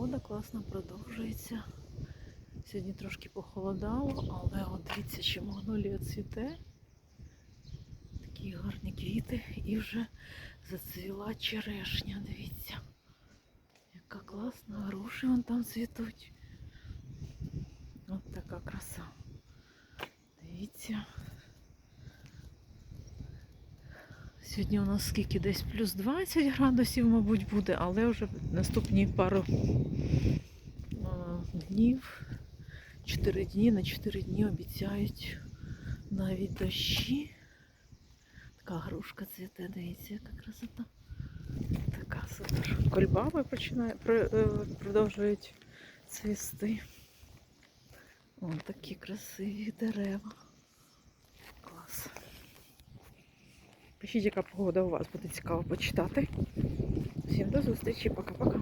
погода класна продовжується. Сьогодні трошки похолодало, але от дивіться, чи магнолія цвіте. Такі гарні квіти і вже зацвіла черешня, дивіться. Яка класна, груші вон там цвітуть. От така краса. Дивіться. Сьогодні у нас скільки десь плюс 20 градусів, мабуть, буде, але вже наступні пару днів, 4 дні на 4 дні обіцяють навіть дощі. Така грушка цвіте, дивіться, яка красота. Така супер. Кольбаби починає, е, продовжують цвісти. О, такі красиві дерева. Пишіть, яка погода у вас буде цікаво почитати. Всім до зустрічі, пока-пока.